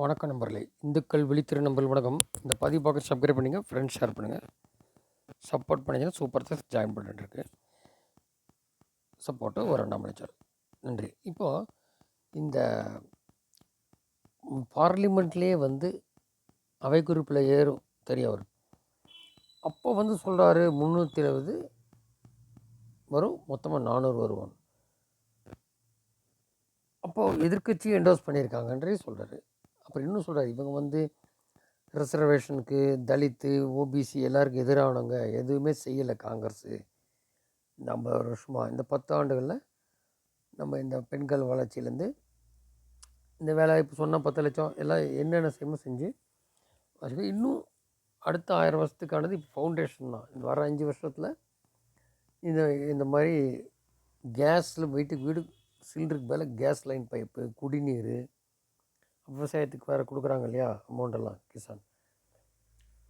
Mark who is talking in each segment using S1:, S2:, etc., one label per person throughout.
S1: வணக்கம் நண்பர்களே. இந்துக்கள் விழித்திரு நம்பர் வணக்கம். இந்த பதிவு பார்க்க சப்ஸ்கிரைப் பண்ணிங்க ஃப்ரெண்ட்ஸ் ஷேர் பண்ணுங்கள் சப்போர்ட் பண்ணிங்கன்னா சூப்பர் தஸ் ஜாயின் பண்ணிட்டுருக்கு. சப்போர்ட்டு ஒரு ரெண்டாம் மணிச்சார் நன்றி. இப்போது இந்த பார்லிமெண்ட்லேயே வந்து அவை குறிப்பில் ஏறும் தெரிய வரும். அப்போ வந்து சொல்கிறாரு முந்நூற்றி இருபது வரும் மொத்தமாக நானூறு வருவான். அப்போது எதிர்க்கட்சி என்டோஸ் பண்ணியிருக்காங்கன்றே சொல்கிறாரு அப்புறம் இன்னும் சொல்கிறார் இவங்க வந்து ரிசர்வேஷனுக்கு தலித்து ஓபிசி எல்லாருக்கும் எதிரானவங்க எதுவுமே செய்யலை காங்கிரஸு. இந்த ஐம்பது வருஷமாக இந்த பத்து ஆண்டுகளில் நம்ம இந்த பெண்கள் வளர்ச்சியிலேருந்து இந்த வேலை இப்போ சொன்னால் பத்து லட்சம் எல்லாம் என்னென்ன செய்யமோ செஞ்சு அதுக்கு இன்னும் அடுத்த ஆயிரம் வருஷத்துக்கானது இப்போ ஃபவுண்டேஷன் தான். இந்த வர அஞ்சு வருஷத்தில் இந்த இந்த மாதிரி கேஸில் வீட்டுக்கு வீடு சிலிண்டருக்கு மேலே கேஸ் லைன் பைப்பு குடிநீர் விவசாயத்துக்கு வேறு கொடுக்குறாங்க இல்லையா அமௌண்டெல்லாம் கிசான்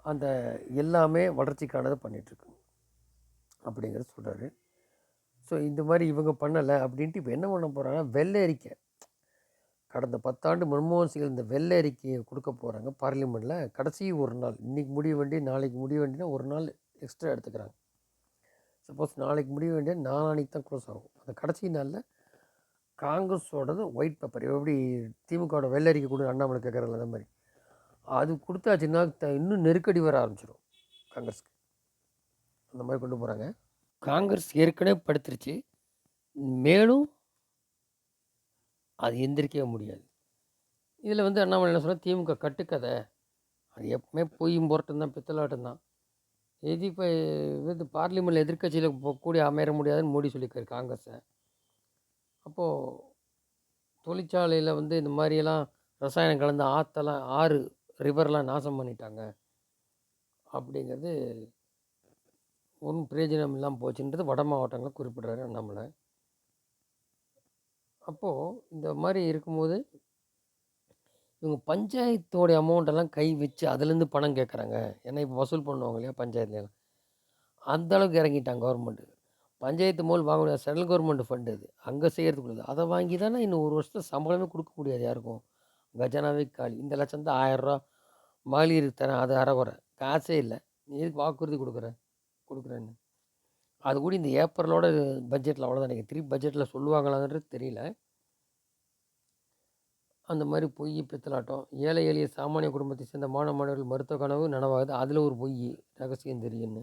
S1: அந்த எல்லாமே வளர்ச்சிக்கானதை பண்ணிகிட்ருக்கு அப்படிங்கிறத சொல்கிறாரு ஸோ இந்த மாதிரி இவங்க பண்ணலை அப்படின்ட்டு இப்போ என்ன பண்ண போகிறாங்கன்னா வெள்ளை அறிக்கை கடந்த பத்தாண்டு மன்மோகன் சிங் இந்த வெள்ளை அறிக்கையை கொடுக்க போகிறாங்க பார்லிமெண்ட்டில் கடைசி ஒரு நாள் இன்றைக்கி முடிய வேண்டிய நாளைக்கு முடிய வேண்டியனா ஒரு நாள் எக்ஸ்ட்ரா எடுத்துக்கிறாங்க. சப்போஸ் நாளைக்கு முடிய வேண்டிய நாளானிக்கு தான் க்ளோஸ் ஆகும். அந்த கடைசி நாளில் காங்கிரஸோடது ஒயிட் பேப்பர் எப்படி திமுகவோட வெள்ளரிக்கை கொடு அண்ணாமலை கேட்குறல அந்த மாதிரி. அது கொடுத்தாச்சுன்னா த இன்னும் நெருக்கடி வர ஆரம்பிச்சிடும் காங்கிரஸுக்கு. அந்த மாதிரி கொண்டு போகிறாங்க காங்கிரஸ் ஏற்கனவே படுத்துருச்சு. மேலும் அது எந்திரிக்கவே முடியாது. இதில் வந்து அண்ணாமலை என்ன சொன்னால் திமுக கட்டுக்கதை. அது எப்பவுமே பொய்யும் போராட்டம் தான் பித்தலாட்டம் தான். எது இப்போ இது பார்லிமெண்ட்டில் எதிர்க்கட்சியில் கூடி அமைய முடியாதுன்னு மோடி சொல்லியிருக்காரு காங்கிரஸை. அப்போது தொழிற்சாலையில் வந்து இந்த மாதிரியெல்லாம் ரசாயனம் கலந்து ஆற்றெல்லாம் ஆறு ரிவர்லாம் நாசம் பண்ணிட்டாங்க. அப்படிங்கிறது ஒன்றும் பிரயோஜனம் இல்லாமல் போச்சுன்றது வட மாவட்டங்களில் குறிப்பிட்றாரு அண்ணாமலை அப்போது இந்த மாதிரி இருக்கும்போது இவங்க பஞ்சாயத்தோடைய அமௌண்ட்டெல்லாம் கை வச்சு அதுலேருந்து பணம் கேட்குறாங்க. ஏன்னா இப்போ வசூல் பண்ணுவாங்க இல்லையா பஞ்சாயத்துலாம் அந்தளவுக்கு இறங்கிட்டாங்க கவர்மெண்ட்டு பஞ்சாயத்து மூலம் வாங்க முடியாது சென்ட்ரல் கவர்மெண்ட் ஃபண்டு அது. அங்கே செய்கிறதுக்குள்ளது அதை வாங்கி தானே இன்னும் ஒரு வருஷத்தை சம்பளமே கொடுக்க முடியாது யாருக்கும். கஜானாவே காலி. இந்த லட்சம் தான் ஆயிரரூவா மகளிர் தரேன் அது அறகுறை காசே இல்லை. நீ எதுக்கு வாக்குறுதி கொடுக்குற? கொடுக்குறேன்னு. அது கூட இந்த ஏப்ரலோட பட்ஜெட்டில் அவ்வளோதான் எனக்கு திருப்பி பட்ஜெட்டில் சொல்லுவாங்களான்றது தெரியல. அந்த மாதிரி பொய் பித்தலாட்டம். ஏழை எளிய சாமானிய குடும்பத்தை சேர்ந்த மாணவ மாணவர்கள் மருத்துவ கனவு நனவாகுது. அதில் ஒரு பொய் ரகசியம் தெரியும்னு.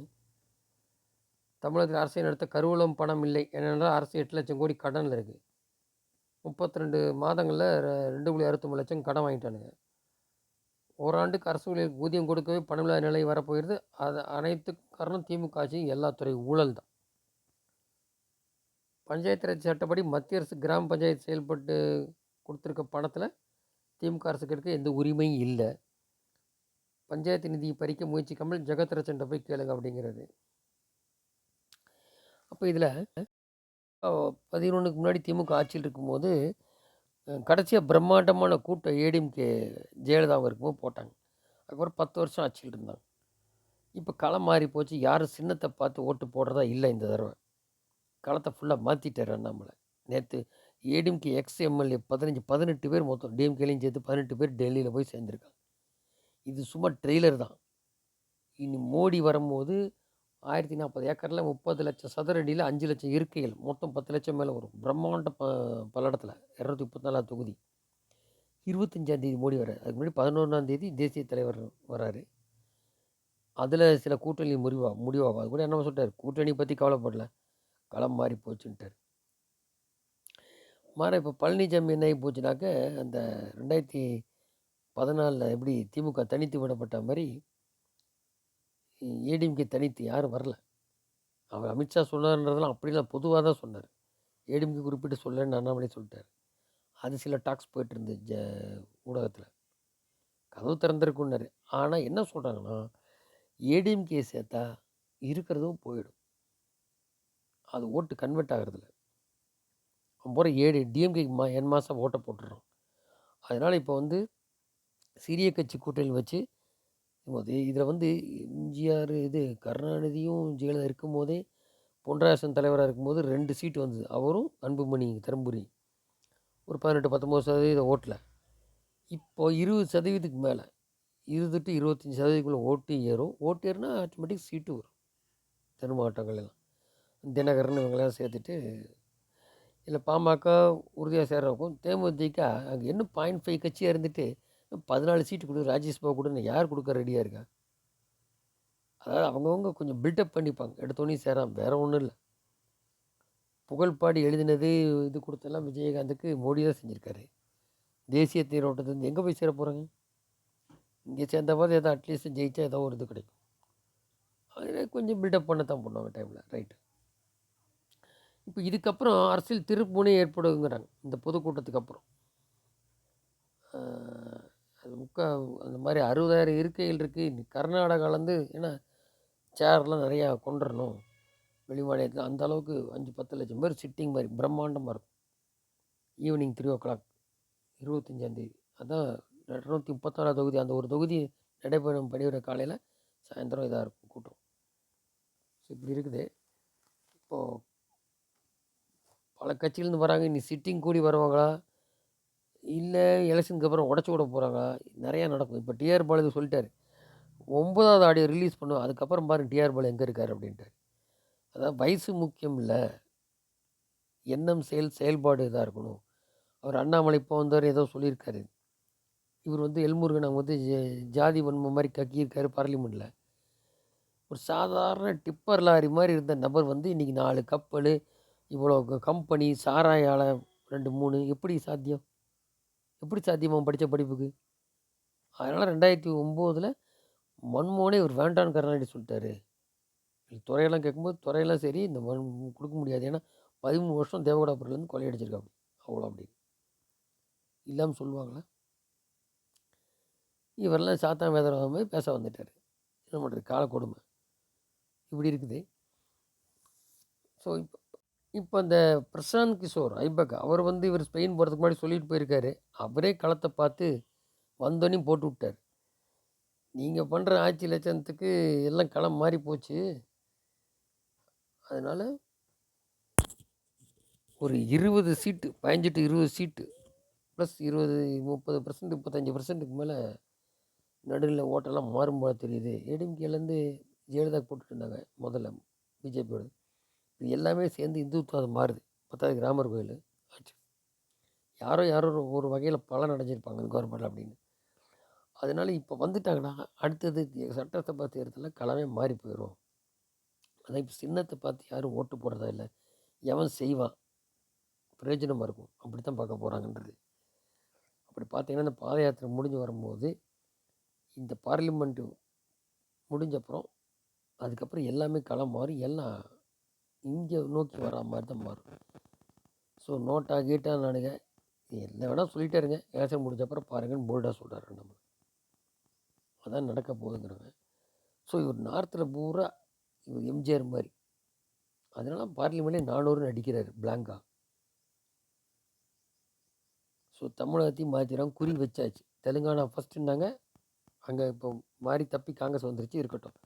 S1: தமிழகத்தில் அரசை நடத்த கருவூலம் பணம் இல்லை ஏனென்றால் அரசு எட்டு லட்சம் கோடி கடனில் இருக்குது முப்பத்தி ரெண்டு மாதங்களில் ரெண்டு புள்ளி அறுபத்தொம்பது லட்சம் கடன் வாங்கிட்டானுங்க. ஓராண்டுக்கு அரசு ஊதியம் கொடுக்கவே பணமில்லாத நிலை வரப்போகிறது. அது அனைத்து காரணம் திமுக ஆட்சியும் எல்லா துறை ஊழல் தான். பஞ்சாயத்து ராஜ் சட்டப்படி மத்திய அரசு கிராம பஞ்சாயத்து செயல்பட்டு கொடுத்துருக்க பணத்தில் திமுக அரசுக்கு இருக்க எந்த உரிமையும் இல்லை. பஞ்சாயத்து நிதியை பறிக்க முயற்சிக்காமல் ஜெகத் போய் கேளுங்க அப்படிங்கிறது. அப்போ இதில் பதினொன்றுக்கு முன்னாடி திமுக ஆட்சியில் இருக்கும்போது கடைசியாக பிரம்மாண்டமான கூட்டம் ஏடிஎம்கே ஜெயலலிதாவும் இருக்கும்போது போட்டாங்க. அதுக்கப்புறம் பத்து வருஷம் ஆட்சியில் இருந்தாங்க. இப்போ களம் மாறி போச்சு. யாரும் சின்னத்தை பார்த்து ஓட்டு போடுறதா இல்லை இந்த தடவை. களத்தை ஃபுல்லாக மாற்றிட்டார் அண்ணாமலை. நேற்று ஏடிஎம்கே எக்ஸ் எம்எல்ஏ பதினஞ்சு பதினெட்டு பேர் மொத்தம். டிஎம்கேலையும் சேர்த்து பதினெட்டு பேர் டெல்லியில் போய் சேர்ந்துருக்காங்க. இது சும்மா ட்ரெய்லர் தான். இனி மோடி வரும்போது ஆயிரத்தி நாற்பது ஏக்கரில் முப்பது லட்சம் சதுரடியில் அஞ்சு லட்சம் இருக்கைகள். மொத்தம் பத்து லட்சம் மேலே வரும். பிரம்மாண்ட ப பல்லடத்தில். இரநூத்தி முப்பத்தி தொகுதி. இருபத்தஞ்சாந்தேதி மோடி வர அதுக்கு முன்னாடி பதினொன்றாந்தேதி தேசிய தலைவர் வராரு அதில் சில கூட்டணி முடிவா முடிவாகும். அது கூட என்ன சொல்லிட்டார்? கூட்டணி பற்றி கவலைப்படல. களம் மாறி போச்சுன்ட்டார். மாற இப்போ பழனிசாமி என்ன போச்சுனாக்க அந்த ரெண்டாயிரத்தி பதினாலில் எப்படி திமுக தனித்து விடப்பட்ட மாதிரி ஏடிஎம்கே தனித்து யாரும் வரல. அவர் அமித்ஷா சொன்னார்ன்றதெல்லாம் அப்படிலாம் பொதுவாக தான் சொன்னார். ஏடிஎம்கே குறிப்பிட்டு சொல்லன்னு அண்ணாமலை சொல்லிட்டார். அது சில டாக்ஸ் போயிட்டு இருந்து ஜ ஊடகத்தில். கதவு திறந்திருக்குன்னாரு. ஆனால் என்ன சொல்கிறாங்கன்னா ஏடிஎம்கே சேர்த்தா இருக்கிறதும் போயிடும். அது ஓட்டு கன்வெர்ட் ஆகிறதில்ல. அப்புறம் ஏடி டிஎம்கேக்கு மா என் மாதம் ஓட்டை போட்டுடுறோம் அதனால் இப்போ வந்து சிறிய கட்சி கூட்டணி வச்சு போது இதில் வந்து எம்ஜிஆர் இது கருணாநிதியும் ஜெயலலிதா இருக்கும்போதே பொன்ராசன் தலைவராக இருக்கும்போது ரெண்டு சீட்டு வந்தது. அவரும் அன்புமணி தருமபுரி. ஒரு பதினெட்டு பத்தொம்போது சதவீதம் ஓட்டில் இப்போ இருபது சதவீதத்துக்கு மேலே. இருபது டு இருபத்தஞ்சி சதவீதத்துக்குள்ளே ஓட்டு ஏறும். ஓட்டு ஏறுனா ஆட்டோமேட்டிக் சீட்டு வரும். தெரு மாவட்டங்கள் எல்லாம். தினகரன் இவங்களாம் சேர்த்துட்டு இல்லை பாமக உறுதியாக சேர்றவக்கும் தேமுதிக அங்கே என்ன பாயிண்ட் ஃபைவ் கட்சியாக இருந்துட்டு பதினாலு சீட்டு கொடு ராஜ்யசபா கொடுன்னு யார் கொடுக்க ரெடியாக இருக்கா? அதாவது அவங்கவுங்க கொஞ்சம் பில்டப் பண்ணிப்பாங்க. எடுத்தோடனே சேரான் வேற ஒன்றும் இல்லை. புகழ்பாடி எழுதினது இது கொடுத்தெல்லாம் விஜயகாந்துக்கு மோடி தான் செஞ்சுருக்காரு. தேசிய தீரோட்டத்துலேருந்து எங்கே போய் சேர போகிறாங்க இங்கே சேர்ந்த போது ஏதோ அட்லீஸ்ட் ஜெயித்தா ஏதோ ஒரு இது கிடைக்கும். அதில் கொஞ்சம் பில்டப் பண்ண தான் பண்ணுவாங்க டைமில் ரைட்டு இப்போ இதுக்கப்புறம் அரசியல் திருப்புனே ஏற்படுங்கிறாங்க இந்த பொதுக்கூட்டத்துக்கு அப்புறம். முக்கா அந்த மாதிரி அறுபதாயிரம் இருக்கைகள் இருக்குது கர்நாடகாலேருந்து ஏன்னா சேர்லாம் நிறையா கொண்டுடணும் வெளி மாநிலத்தில் அந்த அளவுக்கு அஞ்சு பத்து லட்சம் பேர் சிட்டிங் மாதிரி பிரம்மாண்டமாக இருக்கும். ஈவினிங் த்ரீ ஓ கிளாக் இருபத்தஞ்சாந்தேதி அதான் இரநூத்தி முப்பத்தாறாவது தொகுதி. அந்த ஒரு தொகுதி நடைபெறும் படிவிட காலையில் சாயந்தரம் இதாக இருக்கும் கூட்டம். ஸோ இப்படி இருக்குது. இப்போது பல கட்சியிலேருந்து வராங்க. இனி சிட்டிங் கூடி வருவாங்களா? இல்லை எலெக்ஷனுக்கு அப்புறம் உடச்சி விட போகிறாங்களா நிறையா நடக்கும். இப்போ டிஆர் பாலு சொல்லிட்டாரு. ஒன்பதாவது ஆடியோ ரிலீஸ் பண்ணுவோம் அதுக்கப்புறம் பாருங்க டிஆர் பாலு எங்கே இருக்கார் அப்படின்ட்டார். அதான் வயசு முக்கியம் இல்லை. எண்ணம் செயல் செயல்பாடு இதாக இருக்கணும். அவர் அண்ணாமலை இப்போ வந்தவர் ஏதோ சொல்லியிருக்காரு. இவர் வந்து எல்முருகன் அவங்க வந்து ஜாதி வன்மை மாதிரி கக்கியிருக்காரு பார்லிமெண்ட்டில் ஒரு சாதாரண டிப்பர் லாரி மாதிரி இருந்த நபர் வந்து இன்றைக்கி நாலு கப்பல் இவ்வளோ கம்பெனி சாராயால ரெண்டு மூணு எப்படி சாத்தியம்? எப்படி சாத்தியமாக படித்த படிப்புக்கு? அதனால் ரெண்டாயிரத்தி ஒம்போதில் மன்மோகனே இவர் வேண்டான்னு கருணாநிதி சொல்லிட்டாரு. துறையெல்லாம் கேட்கும்போது துறையெல்லாம் சரி இந்த மண் கொடுக்க முடியாது. ஏன்னா பதிமூணு வருஷம் தேவகோடாபுரிலேருந்து கொலை அப்படி அவ்வளோ அப்படி. இல்லாமல் சொல்லுவாங்களா? இவரெல்லாம் சாத்தான் வேதராக மாதிரி பேச வந்துட்டார். என்ன பண்ணுறது கால கொடுமை. இப்படி இருக்குது. ஸோ இப்போ இப்போ அந்த பிரசாந்த் கிஷோர் ஐபக் அவர் வந்து இவர் ஸ்பெயின் போகிறதுக்கு முன்னாடி சொல்லிட்டு போயிருக்காரு. அவரே களத்தை பார்த்து வந்தோடனே போட்டு விட்டார். நீங்கள் பண்ணுற ஆட்சி லட்சணத்துக்கு எல்லாம் களம் மாறி போச்சு. அதனால் ஒரு இருபது சீட்டு பயஞ்சிட்டு இருபது சீட்டு ப்ளஸ் இருபது முப்பது பர்சன்ட் முப்பத்தஞ்சு பர்சன்ட்டுக்கு மேலே நடுவில் ஓட்டெல்லாம் மாறும் தெரியுது. ஏடிஎம்கேலேருந்து ஜெயலலிதா போட்டுட்டு இருந்தாங்க முதல்ல பிஜேபியோட இது எல்லாமே சேர்ந்து இந்துத்துவம் மாறுது. பத்தாவது கிராமர் கோயில். ஆச்சு. யாரோ யாரோ ஒரு வகையில் பலன் அடைஞ்சிருப்பாங்க இந்த கவர்மெண்ட் அப்படின்னு. அதனால் இப்போ வந்துட்டாங்கன்னா அடுத்தது சட்டசபை தேர்தலில் களமே மாறி போயிடும் அதான் இப்போ சின்னத்தை பார்த்து யாரும் ஓட்டு போடுறதா இல்லை. எவன் செய்வான்? பிரயோஜனமாக இருக்கும். அப்படி தான் பார்க்க போகிறாங்கன்றது அப்படி பார்த்தீங்கன்னா இந்த பாத யாத்திரை முடிஞ்சு வரும்போது இந்த பார்லிமெண்ட்டு முடிஞ்சப்புறம் அதுக்கப்புறம் எல்லாமே களம் மாறி எல்லாம் இங்கே நோக்கி வர மாதிரி தான் மாறும். ஸோ நோட்டா கீட்டா நானுங்க என்ன வேணால் சொல்லிட்டே இருங்க எலெக்ஷன் முடிஞ்ச அப்புறம் பாருங்கன்னு போல்டாக சொல்கிறாரு நம்ம அதான் நடக்க போகுதுங்கிறவன் ஸோ இவர் நார்த்தில் பூரா இவர் எம்ஜிஆர் மாதிரி. அதனால பார்லிமெண்ட்லேயே நானூறுன்னு அடிக்கிறாரு பிளாங்கா ஸோ தமிழகத்தையும் மாற்றிடுறாங்க குறி வச்சாச்சு. தெலுங்கானா ஃபஸ்ட்டுன்னாங்க அங்கே இப்போ மாறி தப்பி காங்கிரஸ் வந்துருச்சு இருக்கட்டும்.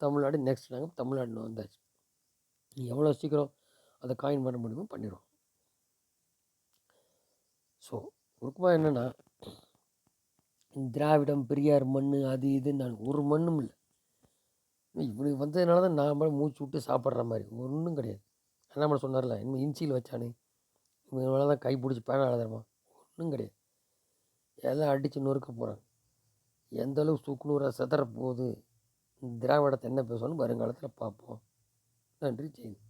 S1: தமிழ்நாடு நெக்ஸ்ட் நாங்கள் தமிழ்நாடு வந்தாச்சு. எவ்வளோ சீக்கிரம் அதை காயின் பண்ண முடியுமோ பண்ணிடுவோம் ஸோ சுருக்கமாக என்னென்னா திராவிடம் பெரியார் மண் அது இதுன்னு நான் ஒரு மண்ணும் இல்லை. இப்படி வந்ததுனால தான் நான் மாதிரி மூச்சு விட்டு சாப்பிட்ற மாதிரி. ஒன்றும் கிடையாது. அண்ணாமலை சொன்னார்ல இன்னும் இன்சியில் வச்சானே. இவங்க தான் கை பிடிச்சி பேன எழுதுறமா. ஒன்றும் கிடையாது. எல்லாம் அடித்து நொறுக்க போகிறாங்க எந்த அளவுக்கு சுக்குநூறாக செதற போகுது? திராவிடத்தை என்ன பேசணும்னு வருங்காலத்தில் பார்ப்போம். நன்றி ஜெயின்